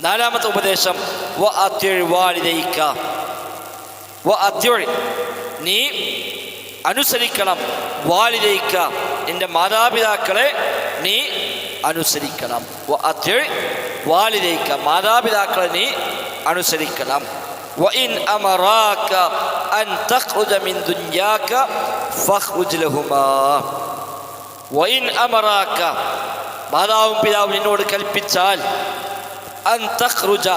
നാലാമത്തെ ഉപദേശം വ അത്യഴ് വാലിദൈക്ക വ അത്യഴ് നീ അനുസരിക്കണം വാലിദൈക്ക നിന്റെ മാതാപിതാക്കളെ നീ അനുസരിക്കണം വ അത്യഴ് വാലിദൈക്ക മാതാപിതാക്കളെ നീ അനുസരിക്കണം وإن أمراك أن تخرج من دنياك فاخرج لهما وإن أمراك മാതാവും പിതാവും നിന്നോട് കൽപ്പിച്ചാൽ അൻ തഖ്റുജ.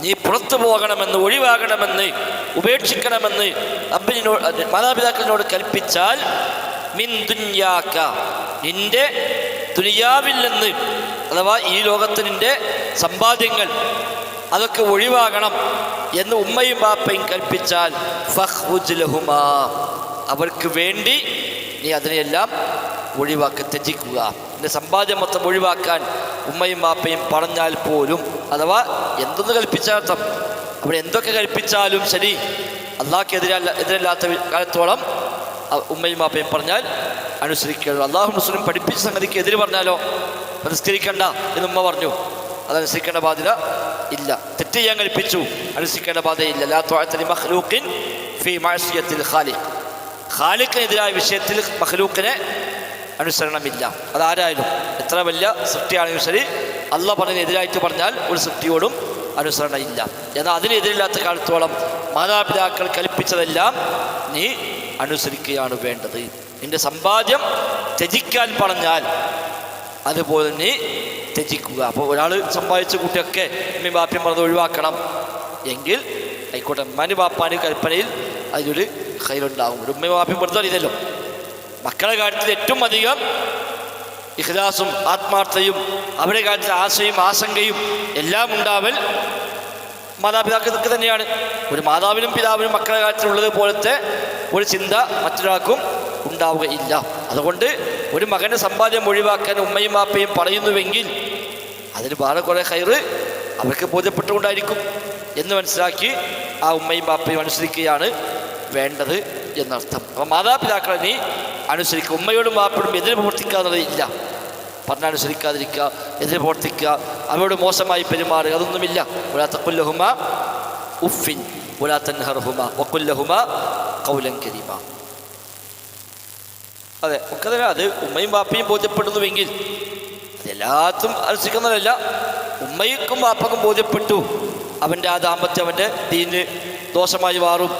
നീ പുറത്തു പോകണമെന്ന് ഒഴിവാകണമെന്ന് ഉപേക്ഷിക്കണമെന്ന് അബ്ബിനോട് മാതാപിതാക്കളിനോട് കൽപ്പിച്ചാൽ മിൻ ദുന്യാക്ക. നിന്റെ ദുനിയാവിൽ നിന്ന് അഥവാ ഈ ലോകത്ത് നിന്റെ സമ്പാദ്യങ്ങൾ അതൊക്കെ ഒഴിവാകണം എന്ന് ഉമ്മയും ബാപ്പയും കൽപ്പിച്ചാൽ ഫഹ്റുജ് ലഹുമാ. അവർക്ക് വേണ്ടി നീ അതിനെയെല്ലാം ഒഴിവാക്കി ത്യജിക്കുക. എന്റെ സമ്പാദ്യം മൊത്തം ഒഴിവാക്കാൻ ഉമ്മയും ബാപ്പയും പറഞ്ഞാൽ പോലും അഥവാ എന്തൊന്ന് കൽപ്പിച്ചാർത്ഥം അവിടെ എന്തൊക്കെ കൽപ്പിച്ചാലും ശരി അള്ളാഹ്ക്ക് എതിരല്ല എതിരല്ലാത്ത കാലത്തോളം ഉമ്മയും ബാപ്പയും പറഞ്ഞാൽ അനുസരിക്കുക അള്ളാഹു മുസ്ലിം പഠിപ്പിച്ച സംഗതിക്ക് എതിര് പറഞ്ഞാലോ? അനുസ്കരിക്കണ്ട എന്ന് ഉമ്മ പറഞ്ഞു. അതനുസരിക്കേണ്ട ബാധ്യത ഇല്ല. തെറ്റ് ചെയ്യാൻ കൽപ്പിച്ചു അനുസരിക്കേണ്ട ബാധ്യതയില്ല. ലാ ത്വഅത്ത ഫി മഅസിയത്തിൽ ഖാലിഖ്. ഖാലിഖിനെതിരായ വിഷയത്തിൽ മഖ്ലൂക്കിനെ അനുസരണമില്ല. അതാരായാലും എത്ര വലിയ സൃഷ്ടിയാണെങ്കിലും ശരി അല്ല പറഞ്ഞതിനെതിരായിട്ട് പറഞ്ഞാൽ ഒരു സൃഷ്ടിയോടും അനുസരണ ഇല്ല എന്നാൽ അതിനെതിരില്ലാത്ത കാലത്തോളം മാതാപിതാക്കൾ കൽപ്പിച്ചതെല്ലാം നീ അനുസരിക്കുകയാണ് വേണ്ടത്. നിന്റെ സമ്പാദ്യം ത്യജിക്കാൻ പറഞ്ഞാൽ അതുപോലെ നീ ത്യജിക്കുക. അപ്പോൾ ഒരാൾ സമ്പാദിച്ച കുട്ടിയൊക്കെ അമ്മയും ബാപ്പയും പറഞ്ഞത് ഒഴിവാക്കണം. എങ്കിൽ ആയിക്കോട്ടെ ഉമ്മാനും ബാപ്പാനും കൽപ്പനയിൽ അതിലൊരു കയ്യിലുണ്ടാകും ഒരു ഉമ്മയും ബാപ്പയും വെറുതെ അറിയില്ലല്ലോ. മക്കളുടെ കാര്യത്തിൽ ഏറ്റവും അധികം ഇഖ്ലാസും ആത്മാർത്ഥയും അവരുടെ കാര്യത്തിൽ ആശയും ആശങ്കയും എല്ലാം ഉണ്ടാവൽ മാതാപിതാക്കൾക്ക് തന്നെയാണ്. ഒരു മാതാവിനും പിതാവിനും മക്കളുടെ കാര്യത്തിലുള്ളത് പോലത്തെ ഒരു ചിന്ത മറ്റൊരാൾക്കും ഉണ്ടാവുകയില്ല. അതുകൊണ്ട് ഒരു മകന്റെ സമ്പാദ്യം ഒഴിവാക്കാൻ ഉമ്മയും ബാപ്പയും പറയുന്നുവെങ്കിൽ അതിന് വേറെ കുറേ കയറ് അവർക്ക് ബോധ്യപ്പെട്ടുകൊണ്ടായിരിക്കും എന്ന് മനസ്സിലാക്കി ആ ഉമ്മയും ബാപ്പയും അനുസരിക്കുകയാണ് വേണ്ടത് എന്നർത്ഥം. അപ്പോൾ മാതാപിതാക്കളെ നീ അനുസരിക്കുക. ഉമ്മയോടും വാപ്പയോടും എതിര് പ്രവർത്തിക്കുക എന്നുള്ളത് ഇല്ല പറഞ്ഞനുസരിക്കാതിരിക്കുക എതിര് പ്രവർത്തിക്കുക അവരോട് മോശമായി പെരുമാറുക അതൊന്നുമില്ല. ഒലാത്തക്കുല്ലഹുമ ഉഫിൻ ഒലാത്തൻഹർഹുമ വക്കുല്ലഹുമ കൗലം കരീമ. അതെ ഒക്കെ അത് ഉമ്മയും വാപ്പയും ബോധ്യപ്പെടുന്നുവെങ്കിൽ അതെല്ലാത്തും അനുസരിക്കുന്നതല്ല. ഉമ്മയ്ക്കും വാപ്പക്കും ബോധ്യപ്പെട്ടു. അവന്റെ ആ ദാമ്പത്യം അവന്റെ ദീന് ദോഷമായി മാറും.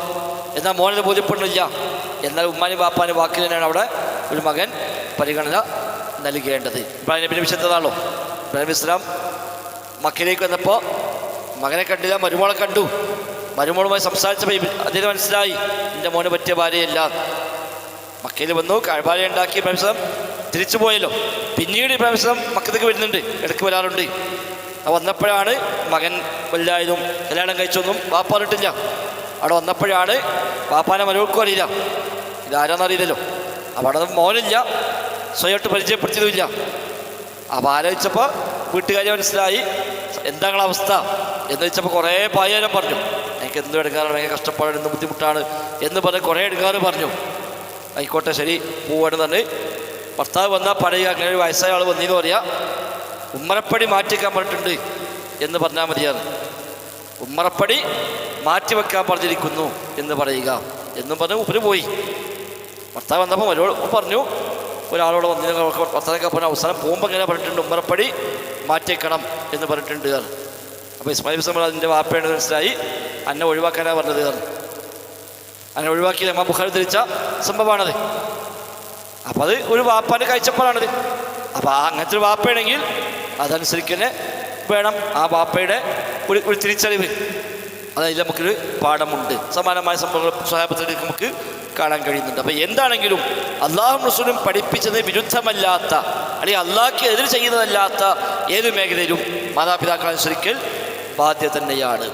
എന്നാൽ മോനെ ബോധ്യപ്പെടുന്നില്ല. എന്നാൽ ഉമ്മാനും ബാപ്പാന് വാക്കിൽ തന്നെയാണ് അവിടെ ഒരു മകൻ പരിഗണന നൽകേണ്ടത്. ഇബ്രാഹിം നബിന്റെ വിശുദ്ധതാണല്ലോ ഇബ്രാഹിം ഇസ്ലാം മക്കയിലേക്ക് വന്നപ്പോൾ മകനെ കണ്ടില്ല മരുമോളെ കണ്ടു. മരുമോളുമായി സംസാരിച്ചപ്പോൾ അദ്ദേഹം മനസ്സിലായി എന്റെ മോനെ പറ്റിയ ഭാര്യയല്ല. മക്കയിൽ വന്നു കഴഭാര്യ ഉണ്ടാക്കി ഇബ്രാഹിം തിരിച്ചു പോയല്ലോ. പിന്നീട് ഇബ്രാഹിം മക്കത്തേക്ക് വരുന്നുണ്ട് ഇടയ്ക്ക് വരാറുണ്ട്. വന്നപ്പോഴാണ് മകൻ വലുതായതും കല്യാണം കഴിച്ചൊന്നും വാപ്പ പറഞ്ഞിട്ടില്ല അവിടെ വന്നപ്പോഴാണ് വാപ്പാനെ മരുവൾക്കും അറിയില്ല. ഇതാരാന്നറിയില്ലല്ലോ. അവിടെ മോനില്ല. സ്വയമായിട്ട് പരിചയപ്പെടുത്തിയതുമില്ല. അപ്പോൾ ആലോചിച്ചപ്പോൾ വീട്ടുകാരെ മനസ്സിലായി. എന്താ നിങ്ങളെ അവസ്ഥ? എന്ന് വെച്ചപ്പോൾ കുറേ പായാരം പറഞ്ഞു. എനിക്ക് എന്തും എടുക്കാറാണ് ഭയങ്കര കഷ്ടപ്പാട് എന്ത് ബുദ്ധിമുട്ടാണ്? എന്ന് പറഞ്ഞ് കുറേ എടുക്കാറ് പറഞ്ഞു. ആയിക്കോട്ടെ ശരി. പോവാണ് തന്നെ ഭർത്താവ് വന്നാൽ പഴയ അങ്ങനെ വയസ്സായ ആൾ വന്നിന്ന് പറയാം. ഉമ്മറപ്പടി മാറ്റിക്കാൻ പറഞ്ഞിട്ടുണ്ട്. എന്ന് പറഞ്ഞാൽ മതിയാണ് ഉമ്മറപ്പടി മാറ്റി വെക്കാൻ പറഞ്ഞിരിക്കുന്നു എന്ന് പറയുക. എന്നും പറഞ്ഞ് ഉപരി പോയി. ഭർത്താവ് വന്നപ്പോൾ ഒരാൾ പറഞ്ഞു ഒരാളോട് വന്നിരുന്ന ഭർത്താവൊക്കെ പറഞ്ഞ അവസാനം പോകുമ്പോൾ ഇങ്ങനെ പറഞ്ഞിട്ടുണ്ട് ഉമ്മറപ്പടി മാറ്റിയേക്കണം എന്ന് പറഞ്ഞിട്ടുണ്ട് അപ്പോൾ ഇസ്മായിൽ സമർ അതിന്റെ വാപ്പയാണ് മനസ്സിലായി? അന്നെ ഒഴിവാക്കാനാണ് പറഞ്ഞത് കാരണം അന്നെ ഒഴിവാക്കി അമ്മ ബുഖാരി ധരിച്ച സംഭവമാണത്. അപ്പം അത് ഒരു വാപ്പാന്റെ കാഴ്ചപ്പാടാണത്. അപ്പോൾ ആ അങ്ങനത്തെ ഒരു വാപ്പയാണെങ്കിൽ അതനുസരിച്ച് വേണം ആ വാപ്പയുടെ ഒരു ഒരു തിരിച്ചറിവ്. അതിൽ നമുക്കൊരു പാഠമുണ്ട്. സമാനമായ സംഭവങ്ങൾ സ്വഹാബത്തിൽ നമുക്ക് കാണാൻ കഴിയുന്നുണ്ട്. അപ്പോൾ എന്താണെങ്കിലും അള്ളാഹു റസൂലും പഠിപ്പിച്ചത് വിരുദ്ധമല്ലാത്ത അല്ലെങ്കിൽ അള്ളാഹ്ക്ക് എതിർ ചെയ്യുന്നതല്ലാത്ത ഏത് മേഖലയിലും മാതാപിതാക്കൾ അനുസരിക്കൽ ബാധ്യത തന്നെയാണ്.